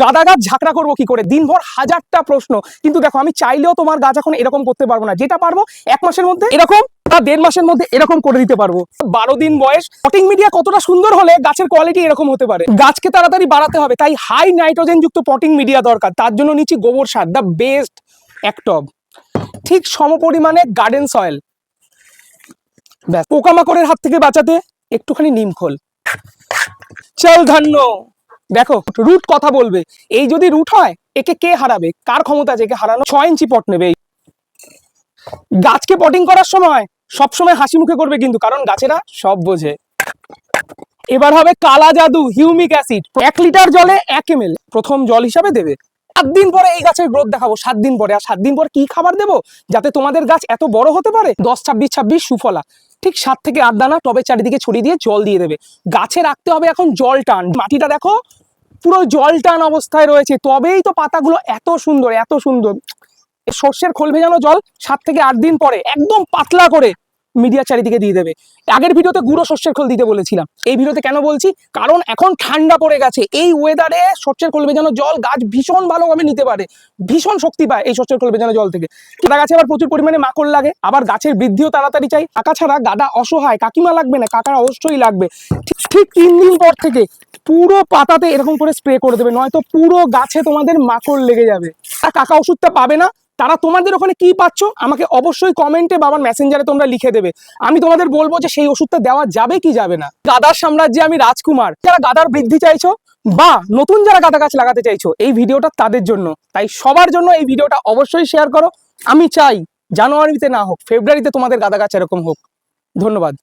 গাদা গাছ ঝাঁকড়া করব কি করে? দিনভর হাজারটা প্রশ্ন। কিন্তু দেখো, আমি চাইলেও তোমার গাছ এখন এরকম করতে পারব না। যেটা পারব, এক মাসের মধ্যে এরকম বা দেড় মাসের মধ্যে এরকম করে দিতে পারব। বারো দিন বয়স পটিং মিডিয়া কতটা সুন্দর হলে গাছের কোয়ালিটি এরকম হতে পারে? গাছকে তাড়াতাড়ি বাড়াতে হবে। তাই হাই নাইট্রোজেন যুক্ত পটিং মিডিয়া দরকার। তার জন্য নিচ্ছি গোবর সার দ্য বেস্ট এক একটব ঠিক সমপরিমাণে গার্ডেন সয়েল ব্যাস, পোকামাকড়ের হাত থেকে বাঁচাতে একটুখানি নিম খোল। চল ধান্য। দেখো রুট কথা বলবে। এই যদি রুট হয়, একে কে হারাবে? কার ক্ষমতা আছে একে হারানো? ছয় ইঞ্চি পট নেবে। গাছকে পটিং করার সময় সবসময় হাসি মুখে করবে কিন্তু, কারণ গাছেরা সব বোঝে। এবার হবে কালা জাদু হিউমিক অ্যাসিড এক লিটার জলে এক এম প্রথম জল হিসাবে দেবে। সাত দিন পরে এই গাছের গ্রোথ দেখাবো, সাত দিন পরে। আর সাত দিন পর কি খাবার দেবো? যাতে তোমাদের গাছ এত বড় হতে পারে? দশ, ছাব্বিশ ছাব্বিশ সুফলা। ঠিক সাত থেকে আট দানা টবের চারিদিকে ছড়িয়ে দিয়ে জল দিয়ে দেবে। গাছে রাখতে হবে এখন জল টান। মাটিটা দেখো, পুরো জল টান অবস্থায় রয়েছে। তবেই তো পাতাগুলো এত সুন্দর এত সুন্দর। সর্ষের খোল ভেজানো জল সাত থেকে আট দিন পরে, একদম পাতলা করে মিডিয়া চারিদিকে দিয়ে দেবে। আগের ভিডিওতে গুঁড়ো সর্ষের খোল দিতে বলেছিলাম। এই ভিডিওতে কেন বলছি? কারণ এখন ঠান্ডা পড়ে গেছে। এই ওয়েদারে সর্ষের খোল ভেজানো জল গাছ ভীষণ ভালোভাবে নিতে পারে। ভীষণ শক্তি পায় এই সর্ষের খোল ভেজানো জল থেকে। কেদা গাছে আবার প্রচুর পরিমাণে মাকড় লাগে। আবার গাছের বৃদ্ধিও তাড়াতাড়ি চাই। কাকা ছাড়া গাদা অসহায়। কাকিমা লাগবে না, কাকার অবশ্যই লাগবে। ঠিক তিন দিন পর থেকে পুরো পাতাতে এরকম করে স্প্রে করে দেবে। নয়তো পুরো গাছে তোমাদের মাকড় লেগে যাবে। আর কাকা ওষুধটা পাবে না। তারা তোমাদের ওখানে কি পাচ্ছ? আমাকে অবশ্যই কমেন্টে বাবার মেসেঞ্জারে তোমরা লিখে দেবে। আমি তোমাদের বলব যে সেই ওষুধটা দেওয়া যাবে কি যাবে না। গাদার সাম্রাজ্যে আমি রাজকুমার। যারা গাদার বৃদ্ধি চাইছো বা নতুন যারা গাদা গাছ লাগাতে চাইছো, এই ভিডিওটা তাদের জন্য। তাই সবার জন্য এই ভিডিওটা অবশ্যই শেয়ার করো। আমি চাই জানুয়ারিতে না হোক, ফেব্রুয়ারিতে তোমাদের গাদা গাছ এরকম হোক। ধন্যবাদ।